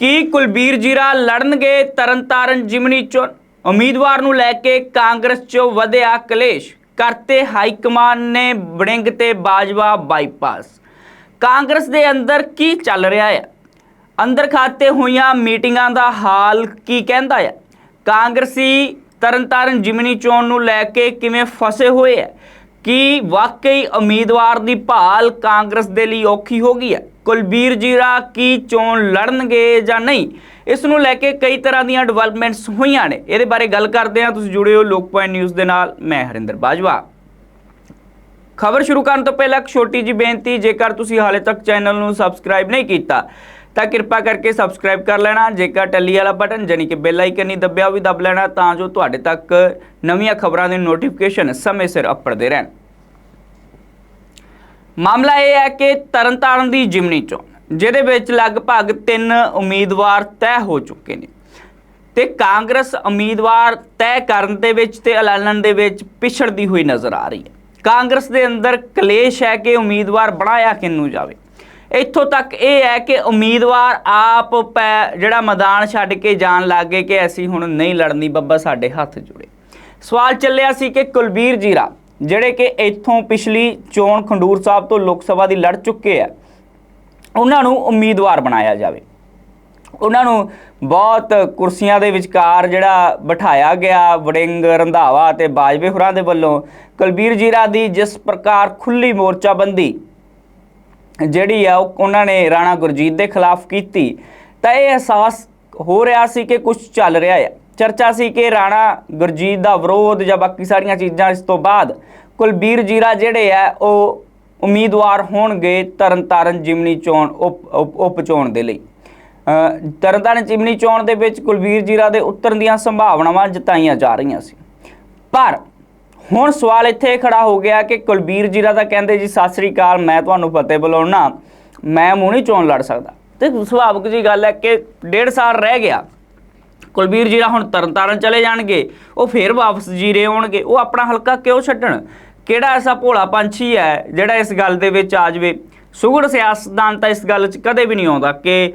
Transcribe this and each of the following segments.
ਕੀ ਕੁਲਬੀਰ ਜੀਰਾ ਲੜਨਗੇ ਤਰਨਤਾਰਨ ਜਿਮਨੀ ਚੋਣ ਉਮੀਦਵਾਰ ਨੂੰ ਲੈ ਕੇ ਕਾਂਗਰਸ 'ਚੋਂ ਵਧਿਆ ਕਲੇਸ਼। ਕਰਤੇ ਹਾਈ ਕਮਾਨ ਨੇ ਬੜਿੰਗ ਤੇ ਬਾਜਵਾ ਬਾਈਪਾਸ। ਕਾਂਗਰਸ ਦੇ ਅੰਦਰ ਕੀ ਚੱਲ ਰਿਹਾ ਹੈ ਅੰਦਰ ਖਾਤੇ ਹੋਈਆਂ ਮੀਟਿੰਗਾਂ ਦਾ ਹਾਲ ਕੀ ਕਹਿੰਦਾ ਹੈ ਕਾਂਗਰਸੀ ਤਰਨਤਾਰਨ ਜਿਮਨੀ ਚੋਣ ਨੂੰ ਲੈ ਕੇ ਕਿਵੇਂ ਫਸੇ ਹੋਏ ਹੈ ਕੀ ਵਾਕਈ ਉਮੀਦਵਾਰ ਦੀ ਭਾਲ ਕਾਂਗਰਸ ਦੇ ਲਈ ਔਖੀ ਹੋ ਗਈ ਹੈ ਕੁਲਬੀਰ ਜੀਰਾ ਕੀ ਚੋਣ ਲੜਨਗੇ ਜਾਂ ਨਹੀਂ? ਇਸ ਨੂੰ ਲੈ ਕੇ ਕਈ ਤਰ੍ਹਾਂ ਦੀਆਂ ਡਿਵੈਲਪਮੈਂਟਸ ਹੋਈਆਂ ਨੇ। ਇਹਦੇ ਬਾਰੇ ਗੱਲ ਕਰਦੇ ਹਾਂ। ਤੁਸੀਂ ਜੁੜੇ ਹੋ ਲੋਕ ਪੁਆਇੰਟ ਨਿਊਜ਼ ਦੇ ਨਾਲ। ਮੈਂ ਹਰਿੰਦਰ ਬਾਜਵਾ। ਖਬਰ ਸ਼ੁਰੂ ਕਰਨ ਤੋਂ ਪਹਿਲਾਂ ਇੱਕ ਛੋਟੀ ਜੀ ਬੇਨਤੀ, ਜੇਕਰ ਤੁਸੀਂ ਹਾਲੇ ਤੱਕ ਚੈਨਲ ਨੂੰ ਸਬਸਕ੍ਰਾਈਬ ਨਹੀਂ ਕੀਤਾ, ਤਾਂ ਕਿਰਪਾ ਕਰਕੇ ਸਬਸਕ੍ਰਾਈਬ ਕਰ ਲੈਣਾ। ਜੇਕਰ ਟੱਲੀ ਵਾਲਾ ਬਟਨ ਜਾਨੀ ਕਿ ਬੈਲ ਆਈਕਨ ਨਹੀਂ ਦੱਬਿਆ ਉਹ ਵੀ ਦੱਬ ਲੈਣਾ, ਤਾਂ ਜੋ ਤੁਹਾਡੇ ਤੱਕ ਨਵੀਆਂ ਖਬਰਾਂ ਦੇ ਨੋਟੀਫਿਕੇਸ਼ਨ ਸਮੇਂ ਸਿਰ ਅੱਪੜਦੇ ਰਹਿਣ। ਮਾਮਲਾ ਇਹ ਹੈ ਕਿ ਤਰਨਤਾਰਨ ਦੀ ਜਿਮਨੀ ਚੋਣ ਜਿਹਦੇ ਵਿੱਚ ਲਗਭਗ 3 ਉਮੀਦਵਾਰ ਤੈਅ ਹੋ ਚੁੱਕੇ ਨੇ ਤੇ ਕਾਂਗਰਸ ਉਮੀਦਵਾਰ ਤੈਅ ਕਰਨ ਦੇ ਵਿੱਚ ਤੇ ਐਲਾਨਣ ਦੇ ਵਿੱਚ ਪਿਛੜਦੀ ਹੋਈ ਨਜ਼ਰ ਆ ਰਹੀ ਹੈ। ਕਾਂਗਰਸ ਦੇ ਅੰਦਰ ਕਲੇਸ਼ ਹੈ ਕਿ ਉਮੀਦਵਾਰ ਬਣਾਇਆ ਕਿੰਨੂੰ ਜਾਵੇ। ਇੱਥੋਂ ਤੱਕ ਇਹ ਹੈ ਕਿ ਉਮੀਦਵਾਰ ਆਪ ਪੈ- ਜਿਹੜਾ ਮੈਦਾਨ ਛੱਡ ਕੇ ਜਾਣ ਲੱਗੇ ਕਿ ਅਸੀਂ ਹੁਣ ਨਹੀਂ ਲੜਨੀ, ਬੱਬਾ ਸਾਡੇ ਹੱਥ ਜੁੜੇ। ਸਵਾਲ ਚੱਲਿਆ ਸੀ ਕਿ ਕੁਲਬੀਰ ਜੀਰਾ ਜਿਹੜੇ ਕਿ ਇੱਥੋਂ ਪਿਛਲੀ ਚੋਣ ਖੰਡੂਰ ਸਾਹਿਬ ਤੋਂ ਲੋਕ ਸਭਾ ਦੀ ਲੜ ਚੁੱਕੇ ਆ, ਉਹਨਾਂ ਨੂੰ ਉਮੀਦਵਾਰ ਬਣਾਇਆ ਜਾਵੇ। ਉਹਨਾਂ ਨੂੰ ਬਹੁਤ ਕੁਰਸੀਆਂ ਦੇ ਵਿਚਕਾਰ ਜਿਹੜਾ ਬਿਠਾਇਆ ਗਿਆ, ਵੜਿੰਗ, ਰੰਧਾਵਾ ਤੇ ਬਾਜਵੇ ਹੋਰਾਂ ਦੇ ਵੱਲੋਂ। ਕੁਲਬੀਰ ਜੀਰਾ ਦੀ ਜਿਸ ਪ੍ਰਕਾਰ ਖੁੱਲੀ ਮੋਰਚਾਬੰਦੀ ਜਿਹੜੀ ਆ, ਉਹ ਉਹਨਾਂ ਨੇ ਰਾਣਾ ਗੁਰਜੀਤ ਦੇ ਖਿਲਾਫ ਕੀਤੀ, ਤਾਂ ਇਹ ਅਹਿਸਾਸ ਹੋ ਰਿਹਾ ਸੀ ਕਿ ਕੁਝ ਚੱਲ ਰਿਹਾ ਹੈ ਚਰਚਾ ਸੀ ਕਿ ਰਾਣਾ ਗੁਰਜੀਤ ਦਾ ਵਿਰੋਧ ਜਾਂ ਬਾਕੀ ਸਾਰੀਆਂ ਚੀਜ਼ਾਂ ਇਸ ਤੋਂ ਬਾਅਦ ਕੁਲਬੀਰ ਜੀਰਾ ਜਿਹੜੇ ਆ, ਉਹ ਉਮੀਦਵਾਰ ਹੋਣਗੇ ਤਰਨਤਾਰਨ ਜਿਮਨੀ ਚੋਣ ਉਪ, ਉਪ- ਉਪ ਚੋਣ ਦੇ ਲਈ। ਤਰਨਤਾਰਨ ਜਿਮਨੀ ਚੋਣ ਦੇ ਵਿੱਚ ਕੁਲਬੀਰ ਜੀਰਾ ਦੇ ਉਤਰਨ ਦੀਆਂ ਸੰਭਾਵਨਾਵਾਂ ਜਤਾਈਆਂ ਜਾ ਰਹੀਆਂ ਸੀ। ਪਰ ਹੁਣ ਸਵਾਲ ਇੱਥੇ ਖੜਾ ਹੋ ਗਿਆ ਕਿ ਕੁਲਬੀਰ ਜੀਰਾ ਦਾ ਕਹਿੰਦੇ ਜੀ, ਸਤਿ ਸ੍ਰੀ ਅਕਾਲ, ਮੈਂ ਤੁਹਾਨੂੰ ਫਤਿਹ ਬੁਲਾਉਣਾ ਮੈਂ ਮੂੰਹ ਨਹੀਂ ਚੋਣ ਲੜ ਸਕਦਾ। ਤੇ ਸੁਭਾਵਿਕ ਜੀ ਗੱਲ ਹੈ ਕਿ ਡੇਢ ਸਾਲ ਰਹਿ ਗਿਆ। ਕੁਲਬੀਰ ਜੀਰਾ ਹੁਣ ਤਰਨਤਾਰਨ ਚਲੇ ਜਾਣਗੇ, ਉਹ ਫੇਰ ਵਾਪਸ ਜੀਰੇ ਆਉਣਗੇ, ਉਹ ਆਪਣਾ ਹਲਕਾ ਕਿਉਂ ਛੱਡਣ? ਕਿਹੜਾ ਐਸਾ ਭੋਲਾ ਪੰਛੀ ਹੈ ਜਿਹੜਾ ਇਸ ਗੱਲ ਦੇ ਵਿੱਚ ਆ ਜਾਵੇ? ਸੁਗੜ ਸਿਆਸਤਦਾਨ ਤਾਂ ਇਸ ਗੱਲ 'ਚ ਕਦੇ ਵੀ ਨਹੀਂ ਆਉਂਦਾ ਕਿ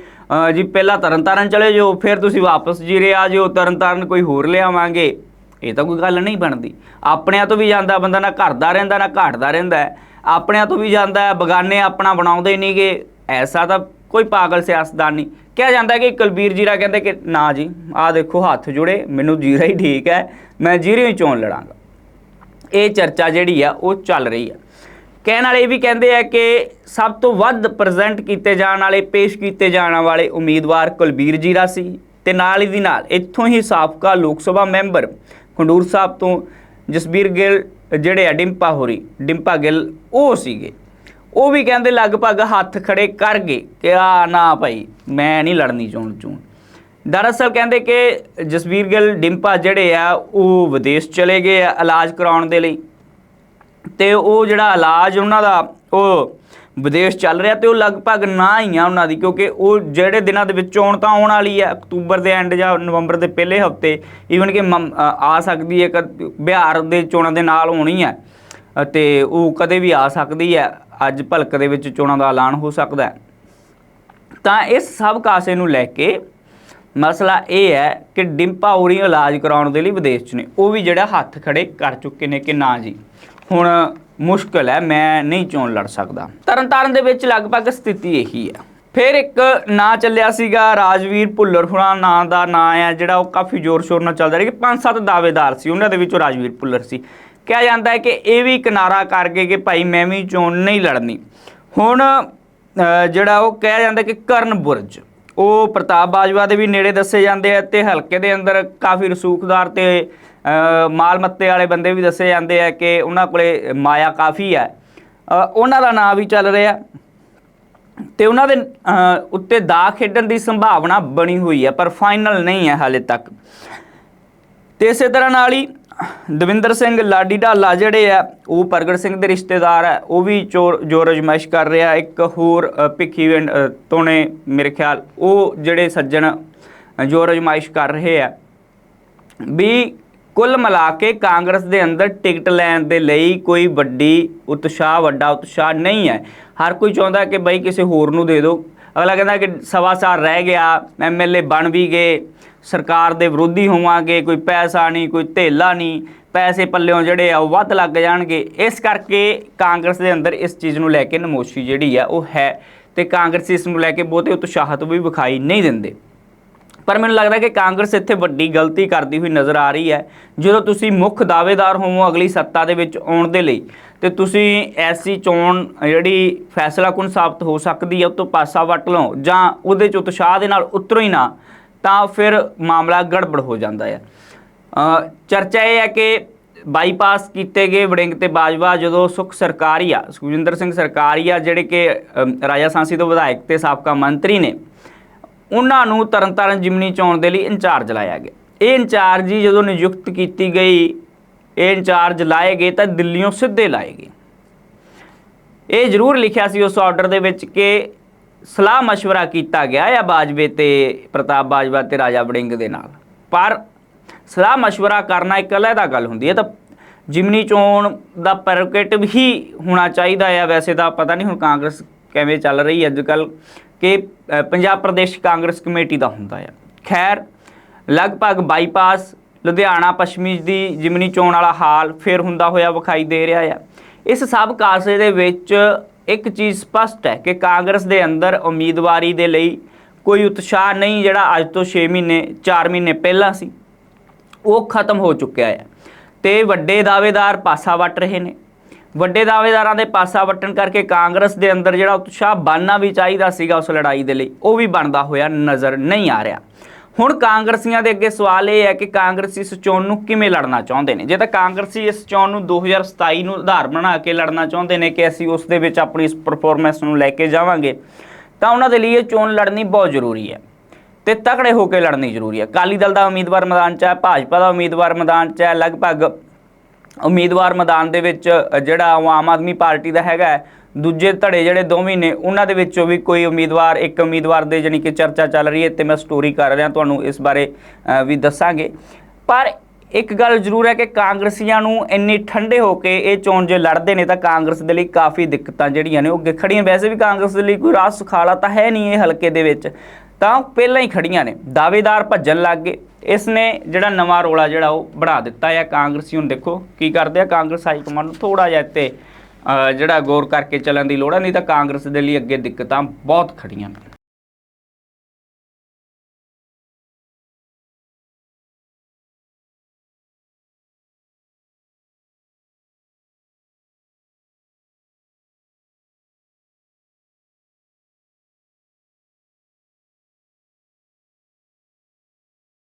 ਜੀ ਪਹਿਲਾਂ ਤਰਨਤਾਰਨ ਚਲੇ ਜਾਓ, ਫਿਰ ਤੁਸੀਂ ਵਾਪਸ ਜੀਰੇ ਆ ਜਾਓ, ਤਰਨਤਾਰਨ ਕੋਈ ਹੋਰ ਲਿਆਵਾਂਗੇ। ਇਹ ਤਾਂ ਕੋਈ ਗੱਲ ਨਹੀਂ ਬਣਦੀ। ਆਪਣਿਆਂ ਤੋਂ ਵੀ ਜਾਂਦਾ ਬੰਦਾ ਨਾ ਘਰ ਦਾ ਰਹਿੰਦਾ, ਨਾ ਘਾਟ ਦਾ ਰਹਿੰਦਾ। ਆਪਣਿਆਂ ਤੋਂ ਵੀ ਜਾਂਦਾ, ਬਗਾਨੇ ਆਪਣਾ ਬਣਾਉਂਦੇ ਨਹੀਂਗੇ ਐਸਾ ਤਾਂ ਕੋਈ ਪਾਗਲ ਸਿਆਸਤਦਾਨ ਨਹੀਂ। ਕਿਹਾ ਜਾਂਦਾ ਕਿ ਕੁਲਬੀਰ ਜੀਰਾ ਕਹਿੰਦੇ ਕਿ, ਨਾ ਜੀ, ਆਹ ਦੇਖੋ ਹੱਥ ਜੁੜੇ, ਮੈਨੂੰ ਜੀਰਾ ਹੀ ਠੀਕ ਹੈ, ਮੈਂ ਜੀਰੇ ਹੀ ਚੋਣ ਲੜਾਂਗਾ। ਇਹ ਚਰਚਾ ਜਿਹੜੀ ਆ, ਉਹ ਚੱਲ ਰਹੀ ਆ। ਕਹਿਣ ਵਾਲੇ ਇਹ ਵੀ ਕਹਿੰਦੇ ਆ ਕਿ ਸਭ ਤੋਂ ਵੱਧ ਪ੍ਰੈਜ਼ੈਂਟ ਕੀਤੇ ਜਾਣ ਵਾਲੇ, ਪੇਸ਼ ਕੀਤੇ ਜਾਣ ਵਾਲੇ ਉਮੀਦਵਾਰ ਕੁਲਬੀਰ ਜੀਰਾ ਸੀ ਤੇ ਨਾਲ ਹੀ ਦੀ ਨਾਲ ਇੱਥੋਂ ਹੀ ਸਾਬਕਾ ਲੋਕ ਸਭਾ ਮੈਂਬਰ ਖੰਡੂਰ ਸਾਹਿਬ ਤੋਂ ਜਸਬੀਰ ਗਿੱਲ, ਜਿਹੜੇ ਆ, ਡਿੰਪਾ ਹੋਰੀ, ਡਿੰਪਾ ਗਿੱਲ, ਉਹ ਸੀਗੇ। ਉਹ ਵੀ ਕਹਿੰਦੇ ਲਗਭਗ ਹੱਥ ਖੜੇ ਕਰ ਗਏ ਕਿ ਆ ਨਾ ਭਾਈ, ਮੈਂ ਨਹੀਂ ਲੜਨੀ ਚੋਣ ਚੋਣ ਦਰਅਸਲ ਕਹਿੰਦੇ ਕਿ ਜਸਵੀਰ ਗਿੱਲ, ਡਿੰਪਾ ਜਿਹੜੇ ਆ, ਉਹ ਵਿਦੇਸ਼ ਚਲੇ ਗਏ ਆ ਇਲਾਜ ਕਰਾਉਣ ਦੇ ਲਈ। ਤੇ ਉਹ ਜਿਹੜਾ ਇਲਾਜ ਉਹਨਾਂ ਦਾ, ਉਹ ਵਿਦੇਸ਼ ਚੱਲ ਰਿਹਾ ਤੇ ਉਹ ਲਗਭਗ ਨਾ ਹੀ ਆ ਉਹਨਾਂ ਦੀ, ਕਿਉਂਕਿ ਉਹ ਜਿਹੜੇ ਦਿਨਾਂ ਦੇ ਵਿੱਚ ਚੋਣ ਤਾਂ ਆਉਣ ਵਾਲੀ ਹੈ ਅਕਤੂਬਰ ਦੇ ਐਂਡ ਜਾਂ ਨਵੰਬਰ ਦੇ ਪਹਿਲੇ ਹਫ਼ਤੇ ਈਵਨ ਕਿ ਮਮ- ਆ ਸਕਦੀ ਹੈ, ਕਦ- ਬਿਹਾਰ ਦੇ ਚੋਣਾਂ ਦੇ ਨਾਲ ਹੋਣੀ ਹੈ ਅਤੇ ਉਹ ਕਦੇ ਵੀ ਆ ਸਕਦੀ ਹੈ ਅੱਜ ਭਲਕ ਦੇ ਵਿੱਚ ਚੋਣਾਂ ਦਾ ਐਲਾਨ ਹੋ ਸਕਦਾ ਹੈ। ਤਾਂ ਇਸ ਸਭ ਕਾਸੇ ਨੂੰ ਲੈ ਕੇ ਮਸਲਾ ਇਹ ਹੈ ਕਿ ਡਿੰਪਾ ਉਰੀ ਇਲਾਜ ਕਰਾਉਣ ਦੇ ਲਈ ਵਿਦੇਸ਼ 'ਚ ਨੇ। ਉਹ ਵੀ ਜਿਹੜਾ ਹੱਥ ਖੜੇ ਕਰ ਚੁੱਕੇ ਨੇ ਕਿ ਨਾ ਜੀ। ਹੁਣ ਮੁਸ਼ਕਲ ਹੈ, ਮੈਂ ਨਹੀਂ ਚੋਣ ਲੜ ਸਕਦਾ। ਤਰਨਤਾਰਨ ਦੇ ਵਿੱਚ ਲਗਭਗ ਸਥਿਤੀ ਇਹੀ ਹੈ। ਫਿਰ ਇੱਕ ਨਾਂ ਚੱਲਿਆ ਸੀਗਾ, ਰਾਜਵੀਰ ਭੁੱਲਰ। ਹੁਣਾ ਨਾਂ ਦਾ ਨਾਂ ਹੈ ਜਿਹੜਾ ਉਹ ਕਾਫੀ ਜ਼ੋਰ ਸ਼ੋਰ ਨਾਲ ਚੱਲਦਾ ਰਿਹਾ ਕਿ ਪੰਜ ਸੱਤ ਦਾਅਵੇਦਾਰ ਸੀ। ਉਹਨਾਂ ਦੇ ਵਿੱਚੋਂ ਰਾਜਵੀਰ ਭੁੱਲਰ ਸੀ। ਕਿਹਾ ਜਾਂਦਾ ਹੈ ਕਿ ਇਹ ਵੀ ਕਿਨਾਰਾ ਕਰ ਗਏ ਕਿ ਭਾਈ ਮੈਂ ਵੀ ਚੋਣ ਨਹੀਂ ਲੜਨੀ। ਹੁਣ ਜਿਹੜਾ ਉਹ ਕਿਹਾ ਜਾਂਦਾ ਕਿ ਕਰਨ ਬੁਰਜ। ਉਹ ਪ੍ਰਤਾਪ ਬਾਜਵਾ ਦੇ ਵੀ ਨੇੜੇ ਦੱਸੇ ਜਾਂਦੇ ਆ ਤੇ ਹਲਕੇ ਦੇ ਅੰਦਰ ਕਾਫੀ ਰਸੂਖਦਾਰ ਤੇ ਮਾਲ ਮੱਤੇ ਵਾਲੇ ਬੰਦੇ ਵੀ ਦੱਸੇ ਜਾਂਦੇ ਆ ਕਿ ਉਹਨਾਂ ਕੋਲੇ ਮਾਇਆ ਕਾਫੀ ਹੈ। ਉਹਨਾਂ ਦਾ ਨਾਂ ਵੀ ਚੱਲ ਰਿਹਾ। ਤੇ ਉਹਨਾਂ ਦੇ ਉੱਤੇ ਦਾ ਖੇਡਣ ਦੀ ਸੰਭਾਵਨਾ ਬਣੀ ਹੋਈ ਹੈ, ਪਰ ਫਾਈਨਲ ਨਹੀਂ ਹੈ ਹਾਲੇ ਤੱਕ। ਤੇ ਇਸੇ ਤਰ੍ਹਾਂ ਨਾਲ ਹੀ ਦਵਿੰਦਰ ਸਿੰਘ ਲਾਡੀ ਢਾਲਾ ਜਿਹੜੇ ਆ, ਉਹ ਪ੍ਰਗਟ ਸਿੰਘ ਦੇ ਰਿਸ਼ਤੇਦਾਰ ਆ, ਉਹ ਵੀ ਚੋਰ ਜੋਰ ਅਜਮਾਇਸ਼ ਕਰ ਰਿਹਾ, ਇੱਕ ਹੋਰ ਭਿੱਖੀ ਵਿੰਡ ਮੇਰੇ ਖਿਆਲ, ਉਹ ਜਿਹੜੇ ਸੱਜਣ ਜੋਰ ਅਜਮਾਇਸ਼ ਕਰ ਰਹੇ ਆ। ਵੀ ਕੁੱਲ ਮਿਲਾ ਕੇ ਕਾਂਗਰਸ ਦੇ ਅੰਦਰ ਟਿਕਟ ਲੈਣ ਦੇ ਲਈ ਕੋਈ ਵੱਡੀ ਉਤਸ਼ਾਹ, ਵੱਡਾ ਉਤਸ਼ਾਹ ਨਹੀਂ ਹੈ। ਹਰ ਕੋਈ ਚਾਹੁੰਦਾ ਕਿ ਬਈ ਕਿਸੇ ਹੋਰ ਨੂੰ ਦੇ ਦਿਓ। ਅਗਲਾ ਕਹਿੰਦਾ ਕਿ ਸਵਾ ਸਾਲ ਰਹਿ ਗਿਆ ਐਮਐਲਏ ਬਣ ਵੀ ਗਏ, ਸਰਕਾਰ ਦੇ ਵਿਰੋਧੀ ਹੋਵਾਂਗੇ, ਕੋਈ ਪੈਸਾ ਨਹੀਂ, ਕੋਈ ਧੇਲਾ ਨਹੀਂ, ਪੈਸੇ ਪੱਲਿਓਂ ਜਿਹੜੇ ਆ ਉਹ ਵੱਧ ਲੱਗ ਜਾਣਗੇ। ਇਸ ਕਰਕੇ ਕਾਂਗਰਸ ਦੇ ਅੰਦਰ ਇਸ ਚੀਜ਼ ਨੂੰ ਲੈ ਕੇ ਨਮੋਸ਼ੀ ਜਿਹੜੀ ਆ ਉਹ ਹੈ ਤੇ ਕਾਂਗਰਸ ਇਸ ਨੂੰ ਲੈ ਕੇ ਬਹੁਤੇ ਉਤਸ਼ਾਹਤ ਵੀ ਵਿਖਾਈ ਨਹੀਂ ਦਿੰਦੇ। ਪਰ ਮੈਨੂੰ ਲੱਗਦਾ ਕਿ ਕਾਂਗਰਸ ਇੱਥੇ ਵੱਡੀ ਗਲਤੀ ਕਰਦੀ ਹੋਈ ਨਜ਼ਰ ਆ ਰਹੀ ਹੈ। ਜਦੋਂ ਤੁਸੀਂ ਮੁੱਖ ਦਾਅਵੇਦਾਰ ਹੋਵੋ ਅਗਲੀ ਸੱਤਾ ਦੇ ਵਿੱਚ ਆਉਣ ਦੇ ਲਈ, ਤੇ ਤੁਸੀਂ ਐਸੀ ਚੋਣ ਜਿਹੜੀ ਫੈਸਲਾਕੁਨ ਸਾਬਤ ਹੋ ਸਕਦੀ ਹੈ, ਉਹ ਤੋਂ ਪਾਸਾ ਵੱਟ ਲਓ ਜਾਂ ਉਹਦੇ ਚ ਉਤਸ਼ਾਹ ਦੇ ਨਾਲ ਉਤਰੋ ਹੀ ਨਾ, ਤਾਂ ਫਿਰ ਮਾਮਲਾ ਗੜਬੜ ਹੋ ਜਾਂਦਾ ਹੈ। ਚਰਚਾ ਇਹ ਹੈ ਕਿ ਬਾਈਪਾਸ ਕੀਤੇ ਗਏ ਵੜਿੰਗ ਤੇ ਬਾਜਵਾ ਜਦੋਂ ਸੁਖ ਸਰਕਾਰੀਆ, ਸੁਖਜਿੰਦਰ ਸਿੰਘ ਸਰਕਾਰੀਆ, ਜਿਹੜੇ ਕਿ ਰਾਜਾ ਸਾਂਸੀ ਤੋਂ ਵਿਧਾਇਕ ਤੇ ਸਾਬਕਾ ਮੰਤਰੀ ਨੇ ਉਹਨਾਂ ਨੂੰ ਤਰਨਤਾਰਨ ਜਿਮਨੀ ਚੋਣ ਦੇ ਲਈ ਇੰਚਾਰਜ ਲਾਇਆ ਗਿਆ ਇਹ ਇੰਚਾਰਜ ਹੀ ਜਦੋਂ ਨਿਯੁਕਤ ਕੀਤੀ ਗਈ ਇਹ ਇੰਚਾਰਜ ਲਾਏ ਗਏ ਤਾਂ ਦਿੱਲੀੋਂ ਸਿੱਧੇ ਲਾਏ ਗਏ ਇਹ ਜ਼ਰੂਰ ਲਿਖਿਆ ਸੀ ਉਸ ਆਰਡਰ ਦੇ ਵਿੱਚ ਕਿ ਸਲਾਹ مشورہ ਕੀਤਾ ਗਿਆ ਆ ਬਾਜਵੇ ਤੇ ਪ੍ਰਤਾਪ ਬਾਜਵਾ ਤੇ ਰਾਜਾ ਵੜਿੰਗ ਦੇ ਨਾਲ ਪਰ ਸਲਾਹ مشورہ ਕਰਨਾ ਇੱਕ ਅਲੱਗਾ ਗੱਲ ਹੁੰਦੀ ਹੈ ਤਾਂ ਜਿਮਨੀ ਚੋਣ ਦਾ ਪ੍ਰੈਰੋਗੇਟਿਵ ਹੀ ਹੋਣਾ ਚਾਹੀਦਾ ਆ ਵੈਸੇ ਤਾਂ ਪਤਾ ਨਹੀਂ ਹੁਣ ਕਾਂਗਰਸ ਕਿਵੇਂ ਚੱਲ ਰਹੀ ਹੈ ਅੱਜ ਕੱਲ ਕਿ ਪੰਜਾਬ ਪ੍ਰਦੇਸ਼ ਕਾਂਗਰਸ ਕਮੇਟੀ ਦਾ ਹੁੰਦਾ ਆ। ਖੈਰ, ਲਗਭਗ ਬਾਈਪਾਸ ਲੁਧਿਆਣਾ ਪੱਛਮੀ ਦੀ ਜਿਮਨੀ ਚੋਣ ਵਾਲਾ ਹਾਲ ਫਿਰ ਹੁੰਦਾ ਹੋਇਆ ਵਿਖਾਈ ਦੇ ਰਿਹਾ ਆ। ਇਸ ਸਭ ਕਾਸੇ ਦੇ ਵਿੱਚ ਇੱਕ ਚੀਜ਼ ਸਪਸ਼ਟ ਹੈ ਕਿ ਕਾਂਗਰਸ ਦੇ ਅੰਦਰ ਉਮੀਦਵਾਰੀ ਦੇ ਲਈ ਕੋਈ ਉਤਸ਼ਾਹ ਨਹੀਂ ਜਿਹੜਾ ਅੱਜ ਤੋਂ 6 ਮਹੀਨੇ 4 ਮਹੀਨੇ ਪਹਿਲਾਂ ਸੀ। ਉਹ ਖਤਮ ਹੋ ਚੁੱਕਿਆ ਹੈ ਤੇ ਵੱਡੇ ਦਾਅਵੇਦਾਰ ਪਾਸਾ ਵੱਟ ਰਹੇ ਨੇ। ਵੱਡੇ ਦਾਅਵੇਦਾਰਾਂ ਦੇ ਪਾਸਾ ਵੱਟਣ ਕਰਕੇ ਕਾਂਗਰਸ ਦੇ ਅੰਦਰ ਜਿਹੜਾ ਉਤਸ਼ਾਹ ਬਣਨਾ ਵੀ ਚਾਹੀਦਾ ਸੀਗਾ ਉਸ ਲੜਾਈ ਦੇ ਲਈ, ਉਹ ਵੀ ਬਣਦਾ ਹੋਇਆ ਨਜ਼ਰ ਨਹੀਂ ਆ ਰਿਹਾ। ਹੁਣ ਕਾਂਗਰਸੀਆਂ ਦੇ ਅੱਗੇ ਸਵਾਲ ਇਹ ਹੈ ਕਿ ਕਾਂਗਰਸੀ ਇਸ ਚੋਣ ਨੂੰ ਕਿਵੇਂ ਲੜਨਾ ਚਾਹੁੰਦੇ ਨੇ? ਜੇ ਤਾਂ ਕਾਂਗਰਸੀ ਇਸ ਚੋਣ ਨੂੰ 2027 ਨੂੰ ਆਧਾਰ ਬਣਾ ਕੇ ਲੜਨਾ ਚਾਹੁੰਦੇ ਨੇ ਕਿ ਅਸੀਂ ਉਸ ਦੇ ਵਿੱਚ ਆਪਣੀ ਇਸ ਪਰਫਾਰਮੈਂਸ ਨੂੰ ਲੈ ਕੇ ਜਾਵਾਂਗੇ, ਤਾਂ ਉਹਨਾਂ ਦੇ ਲਈ ਇਹ ਚੋਣ ਲੜਨੀ ਬਹੁਤ ਜ਼ਰੂਰੀ ਹੈ ਤੇ ਤਕੜੇ ਹੋ ਕੇ ਲੜਨੀ ਜ਼ਰੂਰੀ ਹੈ। ਅਕਾਲੀ ਦਲ ਦਾ ਉਮੀਦਵਾਰ ਮੈਦਾਨ 'ਚ ਹੈ, ਭਾਜਪਾ ਦਾ ਉਮੀਦਵਾਰ ਮੈਦਾਨ 'ਚ ਹੈ, ਲਗਭਗ ਉਮੀਦਵਾਰ ਮੈਦਾਨ ਦੇ ਵਿੱਚ ਜਿਹੜਾ ਉਹ ਆਮ ਆਦਮੀ ਪਾਰਟੀ ਦਾ ਹੈਗਾ ਦੂਜੇ ਧੜੇ ਜਿਹੜੇ ਦੋਵੇਂ ਨੇ, ਉਹਨਾਂ ਦੇ ਵਿੱਚੋਂ ਵੀ ਕੋਈ ਉਮੀਦਵਾਰ, ਇੱਕ ਉਮੀਦਵਾਰ ਦੇ ਜਾਣੀ ਕਿ ਚਰਚਾ ਚੱਲ ਰਹੀ ਹੈ ਤੇ ਮੈਂ ਸਟੋਰੀ ਕਰ ਰਿਹਾ, ਤੁਹਾਨੂੰ ਇਸ ਬਾਰੇ ਵੀ ਦੱਸਾਂਗੇ। ਪਰ ਇੱਕ ਗੱਲ ਜ਼ਰੂਰ ਹੈ ਕਿ ਕਾਂਗਰਸੀਆਂ ਨੂੰ ਇੰਨੀ ਠੰਡੇ ਹੋ ਕੇ ਇਹ ਚੋਣ ਜੇ ਲੜਦੇ ਨੇ ਤਾਂ ਕਾਂਗਰਸ ਦੇ ਲਈ ਕਾਫੀ ਦਿੱਕਤਾਂ ਜਿਹੜੀਆਂ ਨੇ ਉਹ ਖੜੀਆਂ ਵੈਸੇ ਵੀ ਕਾਂਗਰਸ ਦੇ ਲਈ ਕੋਈ ਰਾਹ ਸੁਖਾਲਾ ਤਾਂ ਹੈ ਨਹੀਂ ਇਹ ਹਲਕੇ ਦੇ ਵਿੱਚ। ਤਾਂ ਪਹਿਲਾਂ ਹੀ ਖੜੀਆਂ ਨੇ। ਦਾਅਵੇਦਾਰ ਭੱਜਣ ਲੱਗ ਗਏ। ਇਸ ਨੇ ਜਿਹੜਾ ਨਵਾਂ ਰੋਲਾ ਜਿਹੜਾ ਉਹ ਬਣਾ ਦਿੱਤਾ ਹੈ। ਕਾਂਗਰਸੀ ਹੁਣ ਦੇਖੋ ਕੀ ਕਰਦੇ ਆ। ਕਾਂਗਰਸ ਹਾਈ ਕਮਾਂਡ ਨੂੰ ਥੋੜਾ ਜਿਹਾ ਇੱਥੇ ਜਿਹੜਾ ਗੌਰ ਕਰਕੇ ਚੱਲਣ ਦੀ ਲੋੜ ਹੈ ਨਹੀਂ ਤਾਂ ਕਾਂਗਰਸ ਦੇ ਲਈ ਅੱਗੇ ਦਿੱਕਤਾਂ ਬਹੁਤ ਖੜੀਆਂ ਨੇ।